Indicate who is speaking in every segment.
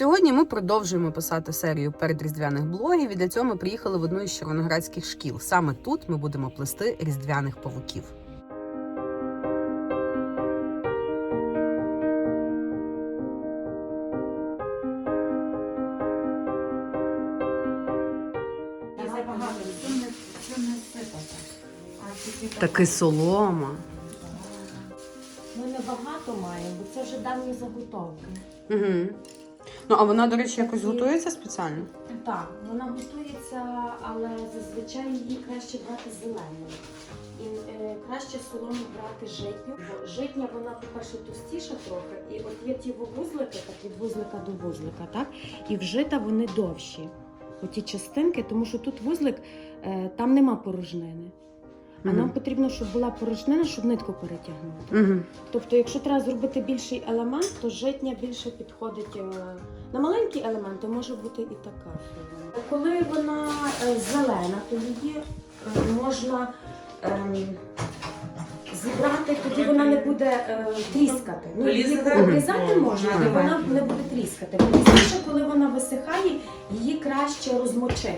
Speaker 1: Сьогодні ми продовжуємо писати серію передріздвяних блогів. І для цього ми приїхали в одну із червоноградських шкіл. Саме тут ми будемо плести різдвяних павуків. Таки солома.
Speaker 2: Ми небагато маємо, бо це вже давні заготовки.
Speaker 1: Угу. Ну а вона, до речі, якось готується спеціально.
Speaker 2: Так, вона готується, але зазвичай її краще брати зеленою. І е, краще солому брати житню, бо житня вона, по-перше, товстіша трохи. І от є ті вузлики, так від вузлика до вузлика, так? І вжита вони довші. Оті частинки, тому що тут вузлик, е, там нема порожнини. А нам потрібно, щоб була порожнина, щоб нитку перетягнути.
Speaker 1: Угу.
Speaker 2: Тобто, якщо треба зробити більший елемент, то житня більше підходить е, на маленькі елементи, може бути і така. форма. Коли вона е, зелена, то її е, можна ем, зібрати, тоді вона не буде е, тріскати. Ну, її обрізати можна, але вона не буде тріскати. Пізніше, коли вона висихає, її краще розмочити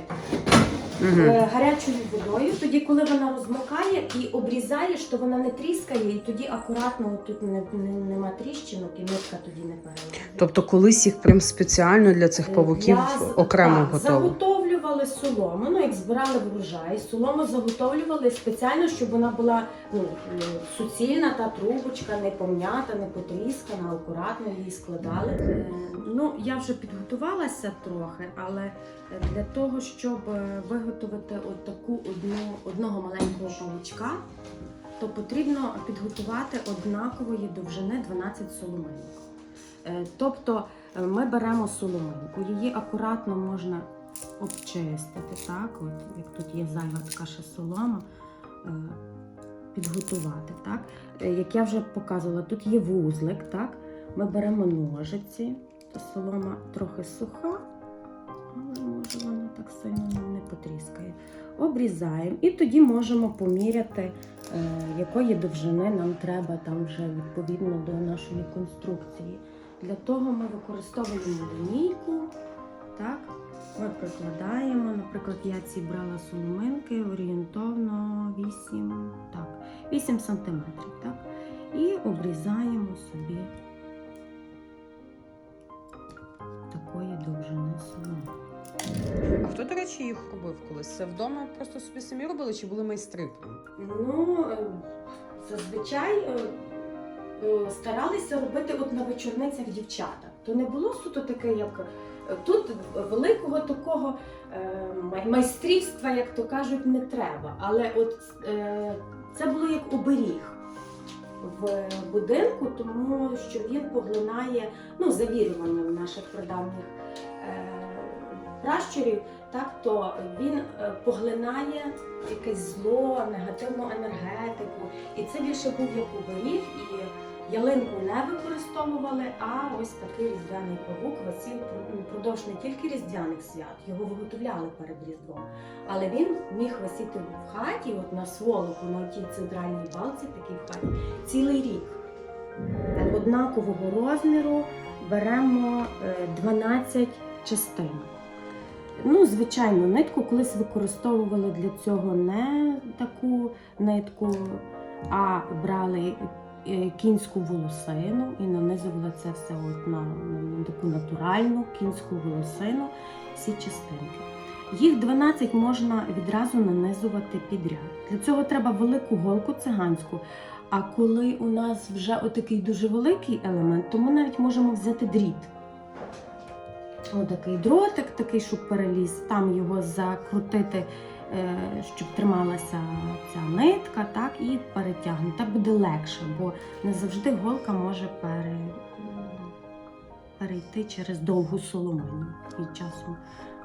Speaker 2: е, гарячою водою. Тоді, коли вона розмокає і обрізаєш, то вона не тріскає, і тоді акуратно тут не, не, нема тріщинок і нитка тоді не переливає.
Speaker 1: Тобто колись їх прям спеціально для цих павуків
Speaker 2: Я з-
Speaker 1: окремо
Speaker 2: так,
Speaker 1: готово.
Speaker 2: Заготовлювали солому, ну як збирали врожай, солому заготовлювали спеціально, щоб вона була ну, суцільна, та трубочка, не пом'ята, не потріскана, акуратно її складали. Е, Ну, я вже підготувалася трохи, але для того, щоб е, виготовити от таку одну, одного маленького павучка, то потрібно підготувати однакової довжини 12 соломинок. Е, Тобто ми беремо соломинку, її акуратно можна обчистити, так, от, як тут є зайва така ще солома, е, підготувати. Так. Е, Як я вже показувала, тут є вузлик, так. Ми беремо ножиці, солома трохи суха, але може вона так сильно нам не потріскає. Обрізаємо і тоді можемо поміряти, е, якої довжини нам треба там вже відповідно до нашої конструкції. Для того ми використовуємо лінійку. Так? Ми прикладаємо, наприклад, я ці брала соломинки орієнтовно 8, так, 8 см. Так? І обрізаємо собі такої довжини соломи.
Speaker 1: А хто, до речі, їх робив колись? Це вдома просто собі самі робили чи були майстри?
Speaker 2: Ну, е, зазвичай е, е, старалися робити от на вечорницях дівчата. То не було суто таке, як тут великого такого е, майстрівства, як то кажуть, не треба. Але от е, це було як оберіг в будинку, тому що він поглинає ну, завірювання наших прадавніх е, пращурів, так то він поглинає якесь зло, негативну енергетику. І це більше був як оберіг, ялинку не використовували, а ось такий різдвяний павук висів впродовж не тільки різдвяних свят, його виготовляли перед Різдвом, але він міг висіти в хаті, от на сволоку, на тій центральній балці, такій в хаті, цілий рік. Однакового розміру беремо е, 12 частин. Ну, звичайно, нитку колись використовували для цього не таку нитку, а брали е, кінську волосину і нанизували це все от на, на таку натуральну кінську волосину, всі частинки. Їх 12 можна відразу нанизувати підряд. Для цього треба велику голку циганську. А коли у нас вже отакий дуже великий елемент, то ми навіть можемо взяти дріт. Отакий дротик, такий, щоб переліз, там його закрутити, е, щоб трималася ця нитка, так, і перетягнути. Так буде легше, бо не завжди голка може пере, перейти через довгу соломину.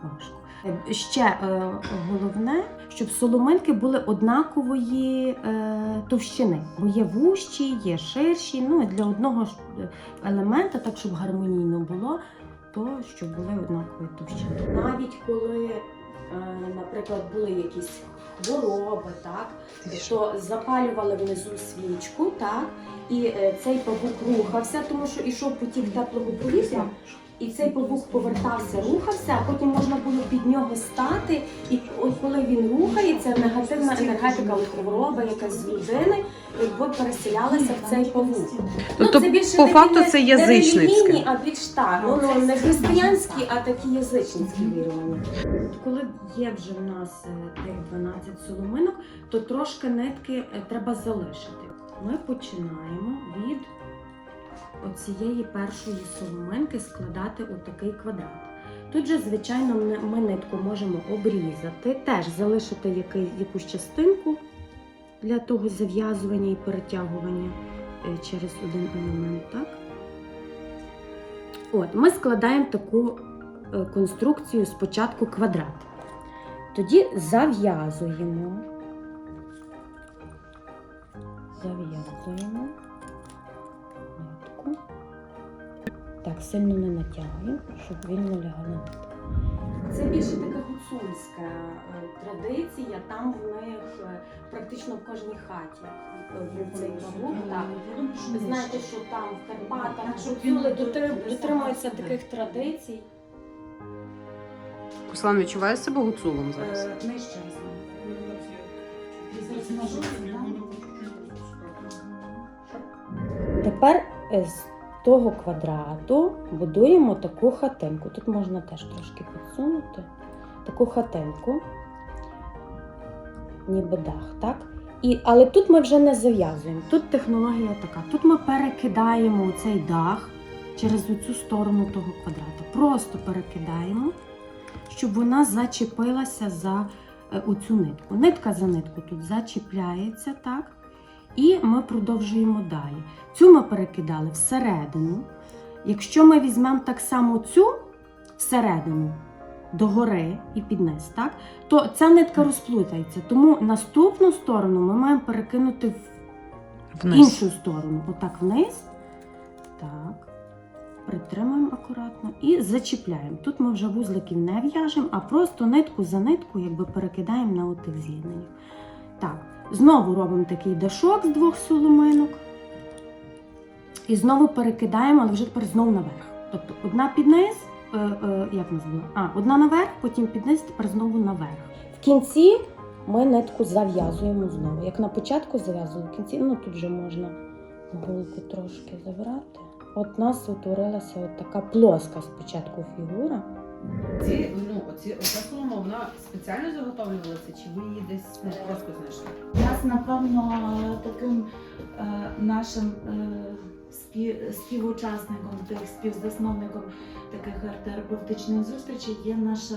Speaker 2: Важко. Е, Ще е, головне, щоб соломинки були однакової е, товщини, бо є вущі, є ширші. Ну і для одного е, елемента, так щоб гармонійно було, то щоб були однакові товщини. Навіть коли, е, наприклад, були якісь хвороби, так, що? запалювали внизу свічку, так, і е, цей павук рухався, тому що йшов потік теплого повітря, і цей павук повертався, рухався, а потім можна було під нього стати. І от коли він рухається, негативна енергетика, хвороба якась з людини, якби переселялася в цей павук.
Speaker 1: Тобто,
Speaker 2: це більше
Speaker 1: по факту,
Speaker 2: не-
Speaker 1: це
Speaker 2: не
Speaker 1: язичницьке.
Speaker 2: релігійні, а більш так. Ну, ну, не християнські, а такі язичницькі вірування. Коли є вже в нас е, тих 12 соломинок, то трошки нитки е, треба залишити. Ми починаємо від оцієї першої соломинки складати отакий квадрат. Тут же, звичайно, ми- ми нитку можемо обрізати, теж залишити який, якусь частинку для того зав'язування і перетягування е, через один елемент. Так? От, ми складаємо таку е, конструкцію спочатку квадрат. Тоді зав'язуємо. Зав'язуємо Так, сильно не натягуємо, щоб він вільно лягала нитка. Це більше така гуцульська е, традиція. Там в них е, практично в кожній хаті е, був цей павук. Так. Ви знаєте, що там в Карпатах
Speaker 3: щоб
Speaker 2: дотри- дотримуються таких традицій.
Speaker 1: Руслан відчуває себе гуцулом зараз.
Speaker 3: Е, Нижче
Speaker 2: Тепер е, з того квадрату будуємо таку хатинку. Тут можна теж трошки підсунути. Таку хатинку, ніби дах, так? І, але тут ми вже не зав'язуємо. Тут технологія така. Тут ми перекидаємо цей дах через оцю сторону того квадрата. Просто перекидаємо, щоб вона зачепилася за е, оцю нитку. Нитка за нитку тут зачіпляється, так? І ми продовжуємо далі. Цю ми перекидали всередину. Якщо ми візьмемо так само цю всередину догори і підниз, так, то ця нитка розплутається. Тому наступну сторону ми маємо перекинути в
Speaker 1: Вниз.
Speaker 2: іншу сторону. Отак вниз. Так. Притримуємо акуратно і зачіпляємо. Тут ми вже вузликів не в'яжемо, а просто нитку за нитку якби перекидаємо на отих з'єднаннях. Так, знову робимо такий дашок з двох соломинок. І знову перекидаємо, але вже тепер знову наверх. Тобто одна під низ, е, е, як нас? А, одна наверх, потім під низ, тепер знову наверх. В кінці ми нитку зав'язуємо знову. Як на початку зав'язували, в кінці, ну тут вже можна голку трошки забрати. От у нас утворилася от така плоска спочатку фігура.
Speaker 4: Ці, ну, оці, оця солома, вона спеціально заготовлювалася, чи ви її десь ну, просто знайшли?
Speaker 3: Нас, напевно, таким е, нашим е, спів, співучасником, тих співзасновником таких арт-терапевтичних зустрічей є наша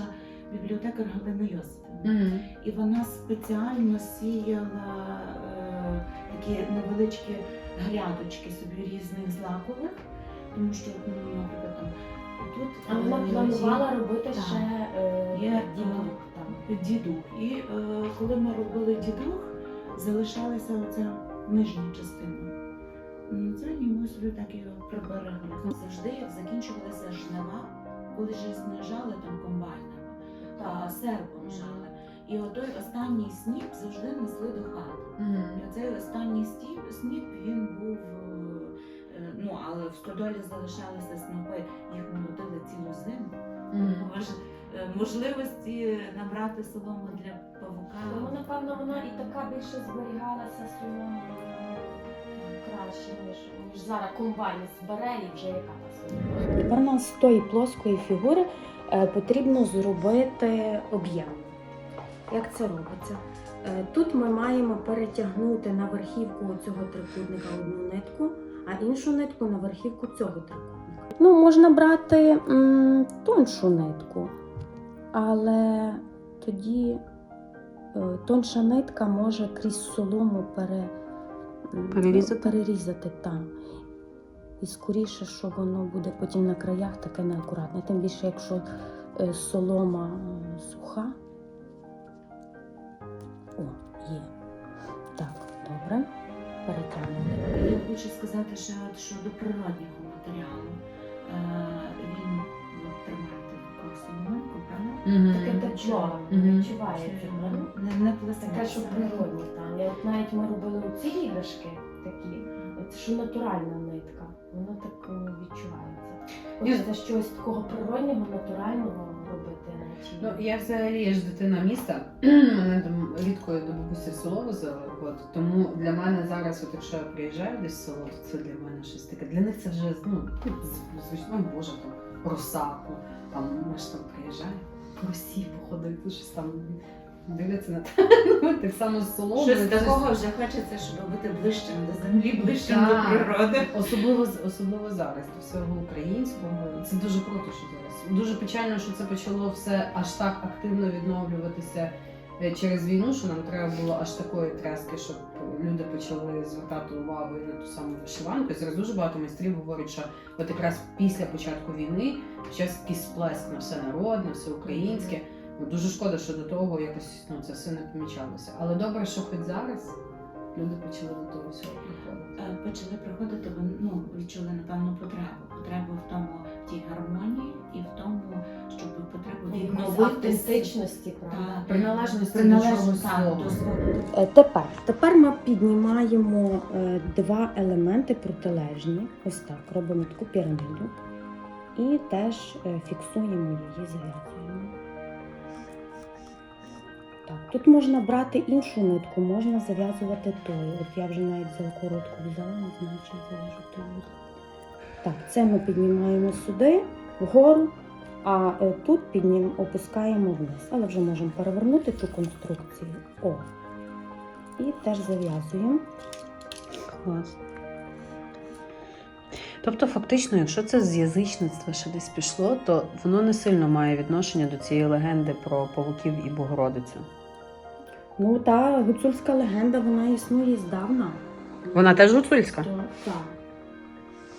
Speaker 3: бібліотекар Галина Йосипівна. І вона спеціально сіяла е, такі невеличкі грядочки собі різних злакових, тому що, ну, наприклад, там тут
Speaker 2: А вона
Speaker 3: е,
Speaker 2: планувала робити
Speaker 3: так.
Speaker 2: ще е,
Speaker 3: Є,
Speaker 2: дідух
Speaker 3: е,
Speaker 2: там.
Speaker 3: дідух. І е, коли ми робили дідух, залишалася оця нижня частина. М, Це і ми собі так і приберегли. Завжди як закінчувалися жнива, коли ж не жали там комбайнами, а серпом жали. І отой останній сніп завжди несли до хати. І Цей останній стіп, сніп він був. Ну, але в стодолі залишалися снопи, їх молотили цілу зиму. Е, можливості набрати солому для павука.
Speaker 2: Тому, напевно, вона і така більше зберігалася солома краще, ніж, ніж зараз комбайн збере і вже яка та Тепер нам з тої плоскої фігури е, потрібно зробити об'єм. Як це робиться? Е, Тут ми маємо перетягнути на верхівку цього трикутника одну нитку, а іншу нитку на верхівку цього трикутника. Ну, можна брати м, тоншу нитку, але тоді е, тонша нитка може крізь солому пере,
Speaker 1: Перерізати?
Speaker 2: перерізати там. І скоріше, що воно буде потім на краях таке неакуратне. Тим більше, якщо е, солома е, суха. О, є. Так, добре. Перетягнемо.
Speaker 3: Я хочу сказати, що щодо природнього матеріалу. Е, Він тримаєте таку соломинку.
Speaker 2: Таке тепло відчувається.
Speaker 3: Не.
Speaker 2: Таке, що природні там. Я от навіть ми робили ці іграшки такі, от що натуральна нитка, воно так е, відчувається.
Speaker 5: Хочеться щось такого природнього, натурального робити.
Speaker 4: Ну, я взагалі я ж дитина міста. Мене там рідко до бабусі в село возила. От тому для мене зараз, от якщо я приїжджаю десь в село, то це для мене щось таке. Для них це вже ну, з- звично, ну, боже, там росаку. Там ми ж там приїжджаємо, Росії походити, щось там дивляться на те. Ну, Так само з селом.
Speaker 3: Щось
Speaker 4: ну,
Speaker 3: такого вже хочеться, щоб бути ближчим до землі, ближчим
Speaker 4: Так.
Speaker 3: до природи.
Speaker 4: Особливо особливо зараз до всього українського. Це дуже круто, що зараз. Дуже печально, що це почало все аж так активно відновлюватися е, через війну, що нам треба було аж такої тряски, щоб люди почали звертати увагу і на ту саму вишиванку. І зараз дуже багато майстрів говорять, що от якраз після початку війни почався якийсь сплеск на все народне, все українське. Ну, Дуже шкода, що до того якось ну, це все не помічалося. Але добре, що хоч зараз люди почали до того всього приходити.
Speaker 3: Е, Почали приходити, ну, відчули напевно потребу. Потребу в тому в тій гармонії і в тому, щоб потребу відновити
Speaker 5: автентичності, правда.
Speaker 4: Приналежності до чогось свого.
Speaker 2: Е, Тепер, тепер ми піднімаємо е, два елементи протилежні. Ось так. Робимо таку піраміду і теж фіксуємо її, зав'язуємо. Так, тут можна брати іншу нитку, можна зав'язувати тою. От я вже навіть взяла коротку взяла, не знаю, чи зав'яжу тою. Так, це ми піднімаємо сюди, вгору, а е, тут піднім, опускаємо вниз. Але вже можемо перевернути цю конструкцію. О, і теж зав'язуємо.
Speaker 6: Клас. Тобто, фактично, якщо це з язичництва ще десь пішло, то воно не сильно має відношення до цієї легенди про павуків і Богородицю.
Speaker 2: Ну та гуцульська легенда вона існує здавна.
Speaker 6: Вона теж гуцульська.
Speaker 2: То, так.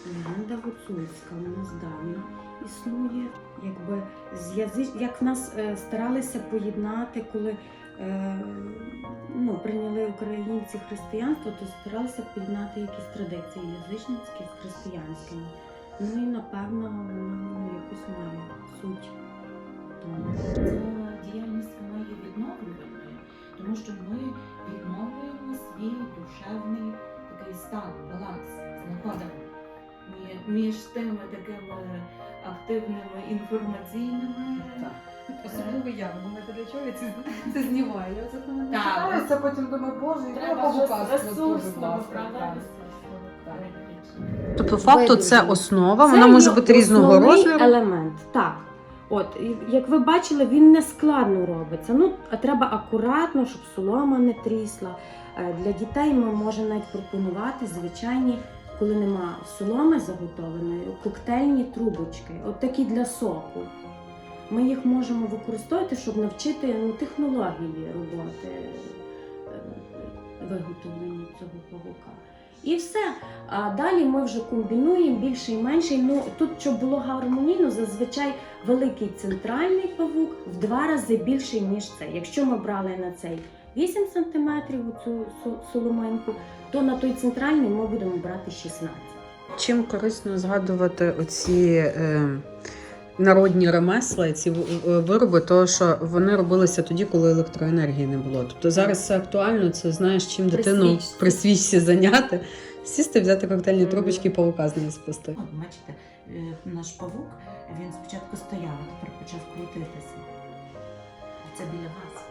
Speaker 2: Легенда гуцульська, вона здавна існує. Якби з язич... як нас е, старалися поєднати, коли е, ну, прийняли українці християнство, то старалися поєднати якісь традиції язичницькі з християнськими. Ну і напевно вона ну, якусь має суть. Тому.
Speaker 3: Діяльність між тими такими активними інформаційними.
Speaker 4: Так. Особливо я, ви думаєте, для чого я це, це знімаю? Я це не читаюся, потім думаю, боже, і треба.
Speaker 5: Ресурсного.
Speaker 6: Тобто, по факту, це основа,
Speaker 2: Це
Speaker 6: вона може бути різного розміру.
Speaker 2: елемент. Так. От, як ви бачили, він не складно робиться. Ну, а треба акуратно, щоб солома не трісла. Е, Для дітей ми можемо навіть пропонувати звичайні, коли нема соломи заготовленої, коктейльні трубочки, от такі для соку. Ми їх можемо використовувати, щоб навчити ну, технології роботи е, виготовлення цього павука. І все. А далі ми вже комбінуємо більше і менше. Ну тут, щоб було гармонійно, зазвичай великий центральний павук в два рази більший, ніж цей. Якщо ми брали на цей 8 см цю со- соломинку, то на той центральний ми будемо брати 16.
Speaker 6: Чим корисно згадувати оці е, народні ремесла, ці е, вироби, тому що вони робилися тоді, коли електроенергії не було. Тобто зараз це актуально, це знаєш, чим дитину при свічці зайняти, сісти, взяти коктейльні трубочки і павука з неї сплести.
Speaker 3: От, бачите, е, наш павук він спочатку стояв, а тепер почав крутитися. Це біля вас.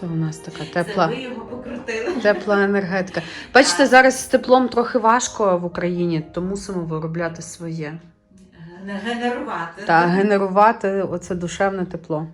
Speaker 6: То у нас така
Speaker 3: Це
Speaker 6: тепла.
Speaker 3: ви його покрутили.
Speaker 6: Тепла енергетика. Бачите, зараз з теплом трохи важко в Україні, то мусимо виробляти своє
Speaker 3: Генерувати.
Speaker 6: Так, генерувати оце душевне тепло.